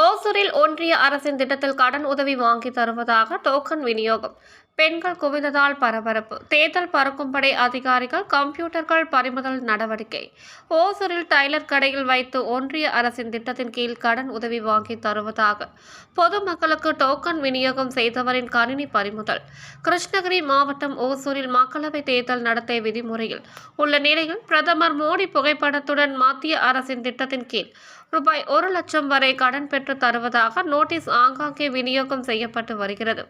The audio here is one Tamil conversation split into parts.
Oh, ஓசூரில் ஒன்றிய அரசின் திட்டத்தில் கடன் உதவி வாங்கி தருவதாக டோக்கன் விநியோகம். பெண்கள் குவிந்ததால் பரபரப்பு. தேர்தல் பறக்கும்படை அதிகாரிகள் கம்ப்யூட்டர்கள் பறிமுதல் நடவடிக்கை. ஓசூரில் டைலர் கடையில் வைத்து ஒன்றிய அரசின் திட்டத்தின் கீழ் கடன் உதவி வாங்கி தருவதாக. பொதுமக்களுக்கு டோக்கன் விநியோகம் செய்தவரின் கணினி பறிமுதல். கிருஷ்ணகிரி மாவட்டம் ஓசூரில் மக்களவைத் தேர்தல் நடத்தை விதிமுறையில் உள்ள நிலையில் பிரதமர் மோடி புகைப்படத்துடன் மத்திய அரசின் திட்டத்தின் கீழ் ரூபாய் ஒரு லட்சம் வரை கடன் பெற்று தருவதாக நோட்டீஸ் ஆங்காங்கே விநியோகம் செய்யப்பட்டு வருகிறது.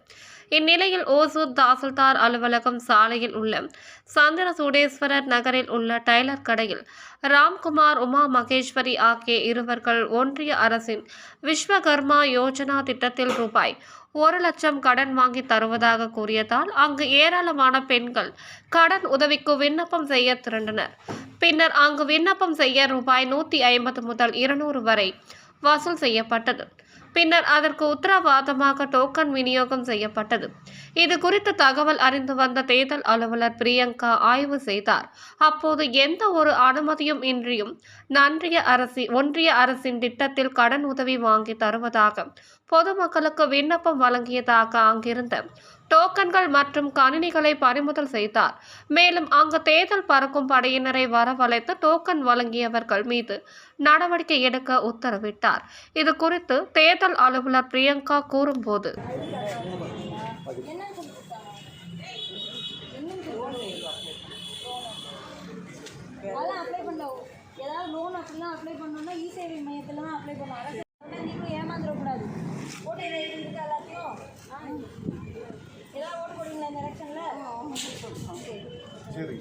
இந்நிலையில் ஓசூர் தாசில்தார் அலுவலகம் சாலையில் உள்ள சந்திர சூடேஸ்வரர் நகரில் உள்ள டைலர் கடையில் ராம்குமார் உமா மகேஸ்வரி ஆகிய இருவர்கள் ஒன்றிய அரசின் விஸ்வகர்மா யோஜனா திட்டத்தில் ரூபாய் ஒரு லட்சம் கடன் வாங்கி தருவதாக கூறியதால் அங்கு ஏராளமான பெண்கள் கடன் உதவிக்கு விண்ணப்பம் செய்ய திரண்டனர். பின்னர் அங்கு விண்ணப்பம் செய்ய ரூபாய் நூற்றி ஐம்பது முதல் இருநூறு வரை வசூல் செய்யப்பட்டது. பின்னர் அதற்கு உத்தரவாதமாக டோக்கன் விநியோகம் செய்யப்பட்டது. இது குறித்து தகவல் அறிந்து வந்த தேர்தல் அலுவலர் பிரியங்கா ஆய்வு செய்தார். அப்போது எந்த ஒரு அனுமதியும் இன்றியும் நன்றிய அரசி ஒன்றிய அரசின் திட்டத்தில் கடன் உதவி வாங்கி தருவதாக பொதுமக்களுக்கு விண்ணப்பம் வழங்கியதாக அங்கிருந்த டோக்கன்கள் மற்றும் கணினிகளை பறிமுதல் செய்தார். மேலும் அங்கு தேர்தல் பறக்கும் படையினரை வரவழைத்து டோக்கன் வழங்கியவர்கள் மீது நடவடிக்கை எடுக்க உத்தரவிட்டார். இது குறித்து தேர்தல் அலுவலர் பிரியங்கா கூறும்போது அப்ளை ஏதாவது லோன் அப்படிலாம் அப்ளை பண்ணோம்னா இ சேவை சரி.